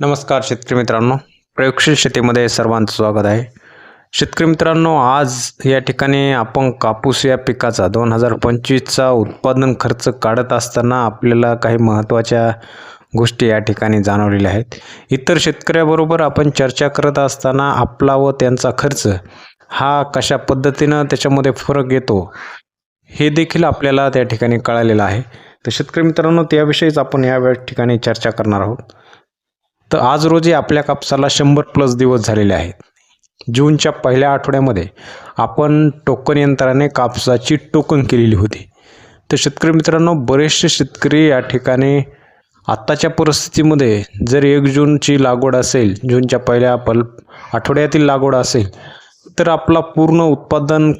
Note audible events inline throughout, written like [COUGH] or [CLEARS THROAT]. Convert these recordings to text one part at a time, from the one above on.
नमस्कार शेतकरी मित्रांनो. प्रयोगशील शेतीमध्ये सर्वांचं स्वागत आहे. शेतकरी मित्रांनो आज या ठिकाणी आपण कापूस या पिकाचा दोन हजार पंचवीसचा उत्पादन खर्च काढत असताना आपल्याला काही महत्त्वाच्या गोष्टी या ठिकाणी जाणवलेल्या आहेत. इतर शेतकऱ्याबरोबर आपण चर्चा करत असताना आपला व त्यांचा खर्च हा कशा पद्धतीनं त्याच्यामध्ये फरक येतो हे देखील आपल्याला त्या ठिकाणी कळालेलं आहे. तर शेतकरी मित्रांनो त्याविषयीच आपण या ठिकाणी चर्चा करणार आहोत. तर आज रोजी आपल्या कापसाला शंभर प्लस दिवस झालेले आहेत. जूनच्या पहिल्या आठवड्यामध्ये आपण टोकन यंत्राने कापसाची टोकन केलेली होती. तर शेतकरी मित्रांनो बरेचसे शेतकरी या ठिकाणी आत्ताच्या परिस्थितीमध्ये जर एक जूनची लागवड असेल जूनच्या पहिल्या पल आठवड्यातील लागवड असेल तर आपला पूर्ण उत्पादन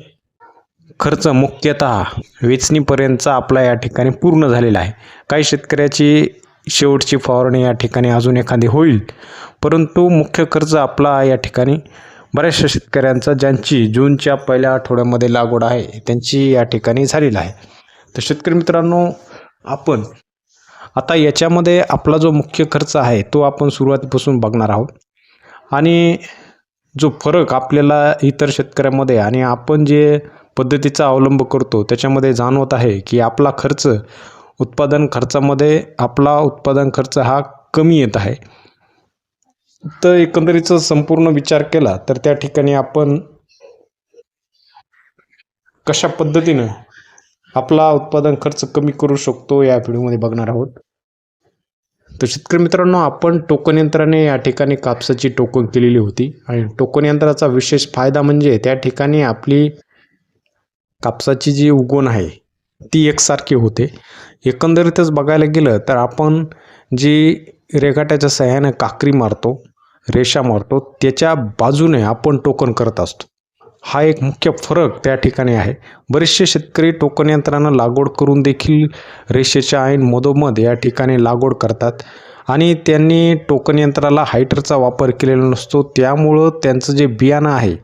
खर्च मुख्यतः वेचणीपर्यंतचा आपला या ठिकाणी पूर्ण झालेला आहे. काही शेतकऱ्याची शेवटची फवारणी या ठिकाणी अजून एखादी होईल. परंतु मुख्य खर्च आपला या ठिकाणी. बऱ्याचशा शेतकऱ्यांचा ज्यांची जूनच्या पहिल्या आठवड्यामध्ये लागवड आहे त्यांची या ठिकाणी झालेला आहे. तर शेतकरी मित्रांनो आपण आता याच्यामध्ये आपला जो मुख्य खर्च आहे तो आपण सुरुवातीपासून बघणार आहोत. आणि जो फरक आपल्याला इतर शेतकऱ्यामध्ये आणि आपण जे पद्धतीचा अवलंब करतो त्याच्यामध्ये जाणवत आहे की आपला खर्च उत्पादन खर्चामध्ये आपला उत्पादन खर्च हा कमी येत आहे. तर एकंदरीचा संपूर्ण विचार केला तर त्या ठिकाणी आपण कशा पद्धतीनं आपला उत्पादन खर्च कमी करू शकतो या व्हिडिओमध्ये बघणार आहोत. तर शेतकरी मित्रांनो आपण टोकन यंत्राने या ठिकाणी कापसाची टोकन केलेली होती आणि टोकन यंत्राचा विशेष फायदा म्हणजे त्या ठिकाणी आपली कापसाची जी उगवण आहे ती एकसारखी होते. एकंदरीतच बघायला गेलं तर आपण जी रेघाट्याच्या सहाय्याने काकरी मारतो रेषा मारतो त्याच्या बाजूने आपण टोकन करत असतो. हा एक मुख्य फरक त्या ठिकाणी आहे. बरेचसे शेतकरी टोकन यंत्रानं लागवड करून देखील रेषेच्या ऐन मधोमध या ठिकाणी लागवड करतात आणि त्यांनी टोकन यंत्राला हायटरचा वापर केलेला नसतो. त्यामुळं त्यांचं जे बियाणं आहे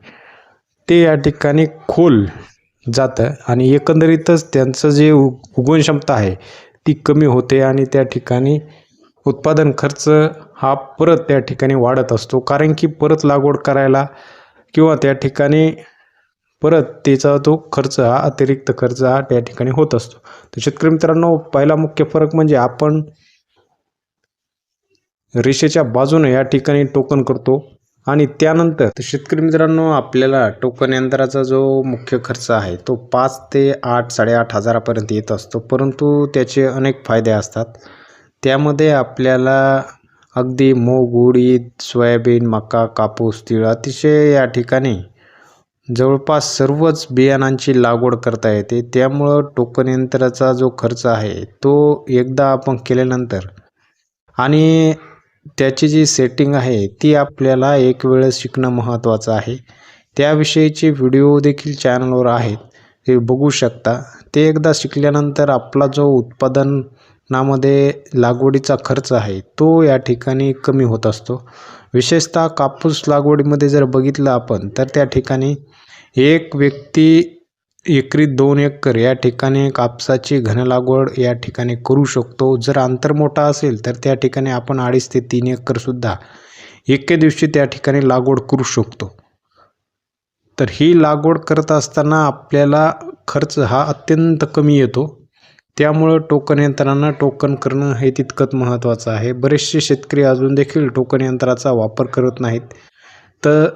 ते या ठिकाणी खोल जातं. आणि एकंदरीतच त्यांचं जे उ उगवण क्षमता आहे ती कमी होते आणि त्या ठिकाणी उत्पादन खर्च हा परत त्या ठिकाणी वाढत असतो. कारण की परत लागवड करायला किंवा त्या ठिकाणी परत त्याचा तो खर्च हा अतिरिक्त खर्च हा त्या ठिकाणी होत असतो. तर शेतकरी मित्रांनो पहिला मुख्य फरक म्हणजे आपण रेषेच्या बाजूने या ठिकाणी टोकन करतो. आणि त्यानंतर शेतकरी मित्रांनो आपल्याला टोकन यंत्राचा जो मुख्य खर्च आहे तो पाच ते आठ साडेआठ हजारापर्यंत येत असतो. परंतु त्याचे अनेक फायदे असतात. त्यामध्ये आपल्याला अगदी मूग उडीद सोयाबीन मका कापूस तीळ अतिशय या ठिकाणी जवळपास सर्वच बियाणांची लागवड करता येते. त्यामुळं टोकन यंत्राचा जो खर्च आहे तो एकदा आपण केल्यानंतर आणि त्याची जी सेटिंग आहे ती आपल्याला एक वेळेस शिकणं महत्त्वाचं आहे. त्याविषयीचे व्हिडिओ देखील चॅनलवर आहेत. ते बघू शकता. ते एकदा शिकल्यानंतर आपला जो उत्पादनामध्ये लागवडीचा खर्च आहे तो या ठिकाणी कमी होत असतो. विशेषतः कापूस लागवडीमध्ये जर बघितलं आपण तर त्या ठिकाणी एक व्यक्ती एकरी दोन एकर या ठिकाणी कापसाची घन लागवड या ठिकाणी करू शकतो. जर अंतर मोठा असेल तर त्या ठिकाणी आपण अडीच ते तीन एकरसुद्धा एके दिवशी त्या ठिकाणी लागवड करू शकतो. तर ही लागवड करत असताना आपल्याला खर्च हा अत्यंत कमी येतो. त्यामुळं टोकन यंत्रांना टोकन करणं हे तितकंच महत्त्वाचं आहे. बरेचसे शेतकरी अजून देखील टोकन यंत्राचा वापर करत नाहीत. तर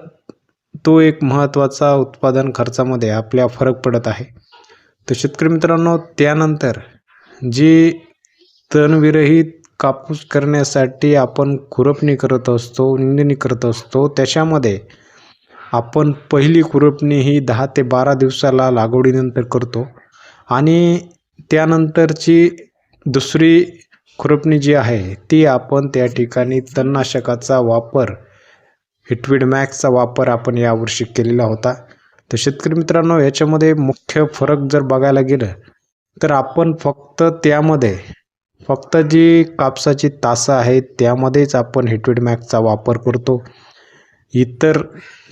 तो एक महत्त्वाचा उत्पादन खर्चामध्ये आपल्या फरक पडत आहे. तर शेतकरी मित्रांनो त्यानंतर जी तणविरहित कापूस करण्यासाठी आपण खुरपणी करत असतो निंदणी करत असतो त्याच्यामध्ये आपण पहिली खुरपणी ही दहा ते बारा दिवसाला लागवडीनंतर करतो आणि त्यानंतरची दुसरी खुरपणी जी आहे ती आपण त्या ठिकाणी तणनाशकाचा वापर हिटविड मॅक्सचा वापर आपण यावर्षी केलेला होता. तर शेतकरी मित्रांनो याच्यामध्ये मुख्य फरक जर बघायला गेलं तर आपण फक्त त्यामध्ये फक्त जी कापसाची तासं आहेत त्यामध्येच आपण हिटविड मॅक्सचा वापर करतो. इतर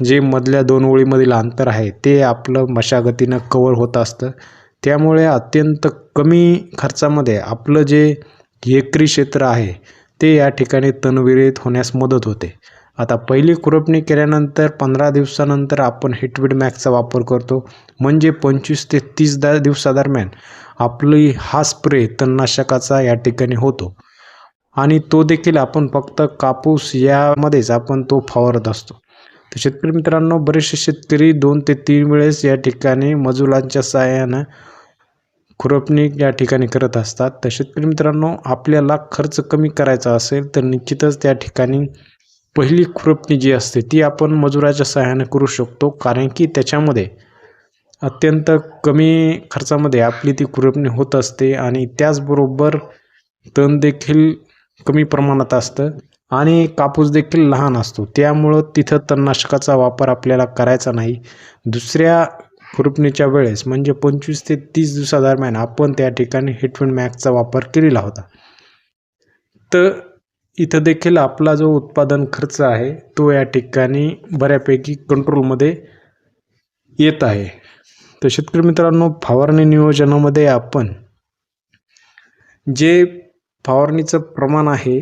जे मधल्या दोन ओळीमधील अंतर आहे ते आपलं मशागतीनं कवर होत असतं. त्यामुळे अत्यंत कमी खर्चामध्ये आपलं जे एकरी क्षेत्र आहे ते या ठिकाणी तणविरहित होण्यास मदत होते. आता पहिली खुरपणी केल्यानंतर पंधरा दिवसानंतर आपण हिटविड मॅक्सचा वापर करतो. म्हणजे पंचवीस ते तीस दा दिवसादरम्यान आपली हा स्प्रे तणनाशकाचा या ठिकाणी होतो. आणि तो देखील आपण फक्त कापूस यामध्येच आपण तो फवारत असतो. तर शेतकरी मित्रांनो बरेचसे शेतकरी दोन ते तीन वेळेस या ठिकाणी मजुरांच्या सहाय्यानं खुरपणी या ठिकाणी करत असतात. तर शेतकरी मित्रांनो आपल्याला खर्च कमी करायचा असेल तर निश्चितच त्या ठिकाणी पहिली खुरपणी जी असते ती आपण मजुराच्या सहाय्याने करू शकतो कारण की त्याच्यामध्ये अत्यंत कमी खर्चामध्ये आपली ती खुरपणी होत असते आणि त्याचबरोबर तण देखील कमी प्रमाणात असतं आणि कापूस देखील लहान असतो. त्यामुळं तिथं तणनाशकाचा वापर आपल्याला करायचा नाही. दुसऱ्या खुरपणीच्या वेळेस म्हणजे पंचवीस ते तीस दिवसादरम्यान आपण त्या ठिकाणी हिटविन मॅक्सचा वापर केलेला होता. तर इथं देखील आपला जो उत्पादन खर्च आहे तो या ठिकाणी बऱ्यापैकी कंट्रोलमध्ये येत आहे. तर शेतकरी मित्रांनो फवारणी नियोजनामध्ये आपण जे फवारणीचं प्रमाण आहे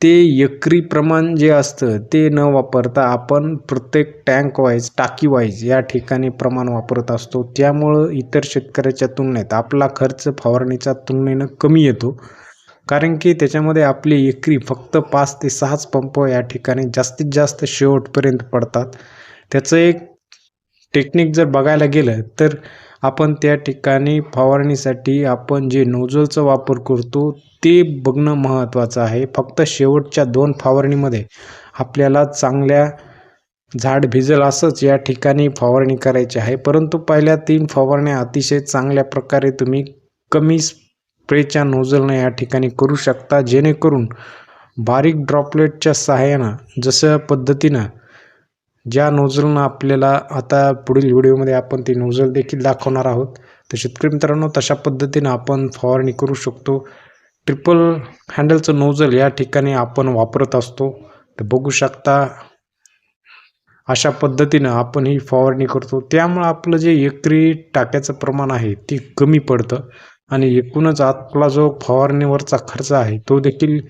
ते एकरी प्रमाण जे असतं ते न वापरता आपण प्रत्येक टँक वाईज टाकी वाईज या ठिकाणी प्रमाण वापरत असतो. त्यामुळं इतर शेतकऱ्याच्या तुलनेत आपला खर्च फवारणीच्या तुलनेनं कमी येतो. कारण की त्याच्यामध्ये आपली एकरी फक्त पाच ते सहाच पंप या ठिकाणी जास्तीत जास्त शेवटपर्यंत पडतात. त्याचं एक टेक्निक जर बघायला गेलं तर आपण त्या ठिकाणी फवारणीसाठी आपण जे नोझलचा वापर करतो ते बघणं महत्त्वाचं आहे. फक्त शेवटच्या दोन फवारणीमध्ये आपल्याला चांगल्या झाड भिजल असंच या ठिकाणी फवारणी करायची आहे. परंतु पहिल्या तीन फवारण्या अतिशय चांगल्या प्रकारे तुम्ही कमी स्प्रेच्या नोझलनं या ठिकाणी करू शकता जेणेकरून बारीक ड्रॉपलेटच्या सहाय्यानं जसं पद्धतीनं ज्या नोझलनं आपल्याला आता पुढील व्हिडिओमध्ये आपण ती नोझल देखील दाखवणार आहोत तर शेतकरी मित्रांनो तशा पद्धतीनं आपण फवारणी करू शकतो. ट्रिपल हँडलचं नोझल या ठिकाणी आपण वापरत असतो. तर बघू शकता अशा पद्धतीनं आपण ही फवारणी करतो. त्यामुळं आपलं जे एकरी टाक्याचं प्रमाण आहे ते कमी पडतं. आणि एकूणच आपला जो फवारणीवरचा खर्च आहे तो देखील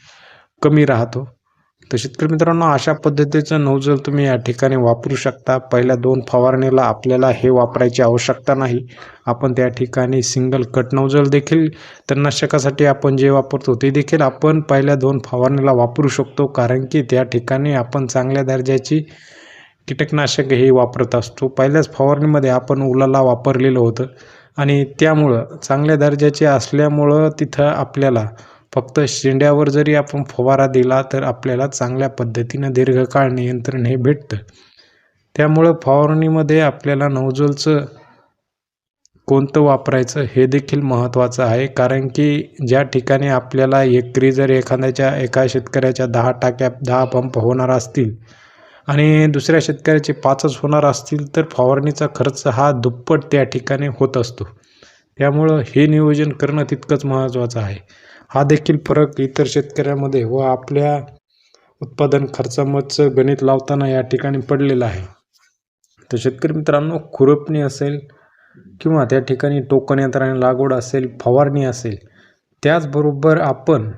कमी राहतो. तर शेतकरी मित्रांनो अशा पद्धतीचं नवजल तुम्ही या ठिकाणी वापरू शकता. पहिल्या दोन फवारणीला आपल्याला हे वापरायची आवश्यकता नाही. आपण त्या ठिकाणी सिंगल कट नवजल देखील तणनाशकासाठी आपण जे वापरतो ते देखील आपण पहिल्या दोन फवारणीला वापरू शकतो. कारण की त्या ठिकाणी आपण चांगल्या दर्जाची कीटकनाशक हे वापरत असतो. पहिल्याच फवारणीमध्ये आपण उलाला वापरलेलं होतं. आणि त्यामुळं चांगल्या दर्जाचे असल्यामुळं तिथं आपल्याला फक्त शेंड्यावर जरी आपण फवारा दिला तर आपल्याला चांगल्या पद्धतीनं दीर्घकाळ नियंत्रण हे भेटतं. त्यामुळं फवारणीमध्ये आपल्याला नवजोलचं कोणतं वापरायचं हे देखील महत्त्वाचं आहे. कारण की ज्या ठिकाणी आपल्याला एकरी जर एखाद्याच्या एका शेतकऱ्याच्या दहा टाक्या दहा पंप होणार असतील आणि दुसऱ्या शेतकऱ्याचे पाचच होणार असतील तर फवारणीचा खर्च हा दुप्पट त्या ठिकाणी होत असतो. त्यामुळं हे नियोजन करणं तितकंच महत्त्वाचं आहे. हा देखील फरक इतर शेतकऱ्यामध्ये व आपल्या उत्पादन खर्चामधचं गणित लावताना या ठिकाणी पडलेलं आहे. तर शेतकरी मित्रांनो खुरपणी असेल किंवा त्या ठिकाणी टोकन यंत्राने लागवड असेल फवारणी असेल त्याचबरोबर आपण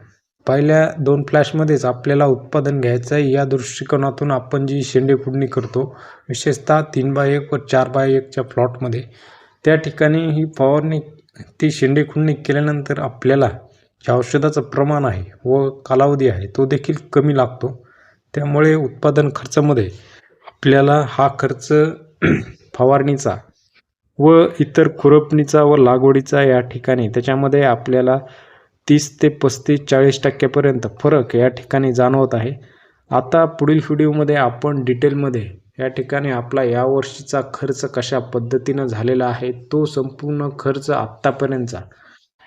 पहिल्या दोन फ्लॅशमध्येच आपल्याला उत्पादन घ्यायचं आहे. या दृष्टिकोनातून आपण जी शेंडे फुडणी करतो विशेषतः तीन बाय एक व चार बाय एकच्या प्लॉटमध्ये त्या ठिकाणी ही फवारणी ती शेंडे खुडणी केल्यानंतर आपल्याला जे औषधाचं प्रमाण आहे व कालावधी आहे तो देखील कमी लागतो. त्यामुळे उत्पादन खर्चामध्ये आपल्याला हा खर्च [CLEARS THROAT] फवारणीचा व इतर खुरपणीचा व लागवडीचा या ठिकाणी त्याच्यामध्ये आपल्याला तीस ते पस्तीस चाळीस टक्क्यापर्यंत फरक या ठिकाणी जाणवत आहे. आता पुढील व्हिडिओमध्ये आपण डिटेलमध्ये या ठिकाणी आपला यावर्षीचा खर्च कशा पद्धतीनं झालेला आहे तो संपूर्ण खर्च आत्तापर्यंतचा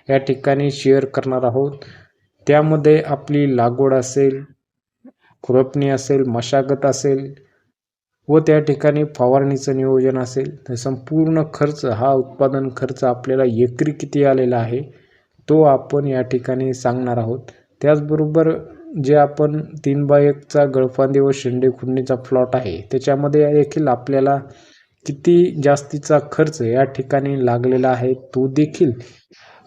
या ठिकाणी शेअर करणार आहोत. त्यामध्ये आपली लागवड असेल खुरपणी असेल मशागत असेल व त्या ठिकाणी फवारणीचं नियोजन असेल. तर संपूर्ण खर्च हा उत्पादन खर्च आपल्याला एकरी किती आलेला आहे तो आपण या ठिकाणी सांगणार आहोत. त्याचबरोबर जे आपण तीन बाय एकचा गळफांदे व शेंडे खुडणीचा प्लॉट आहे त्याच्यामध्ये देखील आपल्याला किती जास्तीचा खर्च या ठिकाणी लागलेला आहे तो देखील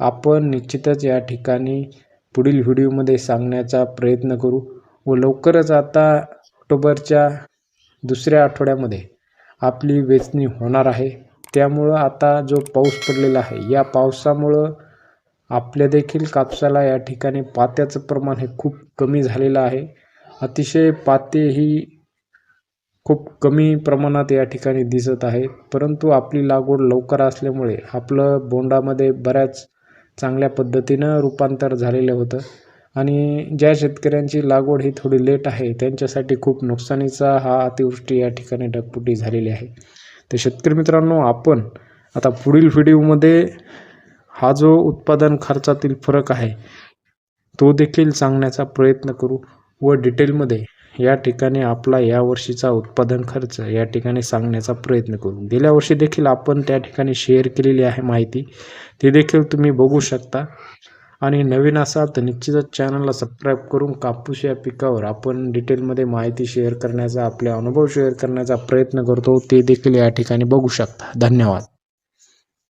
आपण निश्चितच या ठिकाणी पुढील व्हिडिओमध्ये सांगण्याचा प्रयत्न करू व लवकरच आता ऑक्टोबरच्या दुसऱ्या आठवड्यामध्ये आपली वेचणी होणार आहे. त्यामुळं आता जो पाऊस पडलेला आहे या पावसामुळं आपल्या देखील कापसाला या ठिकाणी पात्याचं प्रमाण हे खूप कमी झालेलं आहे. अतिशय पाते ही खूप कमी प्रमाणात या ठिकाणी दिसत आहे परंतु आपली लागवड लवकर असल्यामुळे आपलं बोंडामध्ये बऱ्याच चांगल्या पद्धतीनं रूपांतर झालेलं होतं. आणि ज्या शेतकऱ्यांची लागवड ही थोडी लेट आहे त्यांच्यासाठी खूप नुकसानीचा हा अतिवृष्टी या ठिकाणी ढगफुटी झालेली आहे. तर शेतकरी मित्रांनो आपण आता पुढील व्हिडिओमध्ये हा जो उत्पादन खर्चातील फरक आहे तो देखील सांगण्याचा प्रयत्न करू व डिटेलमध्ये या ठिकाणी आपला या वर्षीचा उत्पादन खर्च या ठिकाणी सांगण्याचा प्रयत्न करू. गेल्या वर्षी देखील आपण त्या ठिकाणी शेअर केलेली आहे माहिती. ती देखील तुम्ही बघू शकता. आणि नवीन असाल तर निश्चितच चॅनलला सबस्क्राईब करून कापूस या पिकावर आपण डिटेलमध्ये माहिती शेअर करण्याचा आपले अनुभव शेअर करण्याचा प्रयत्न करतो. ते देखील या ठिकाणी बघू शकता. धन्यवाद.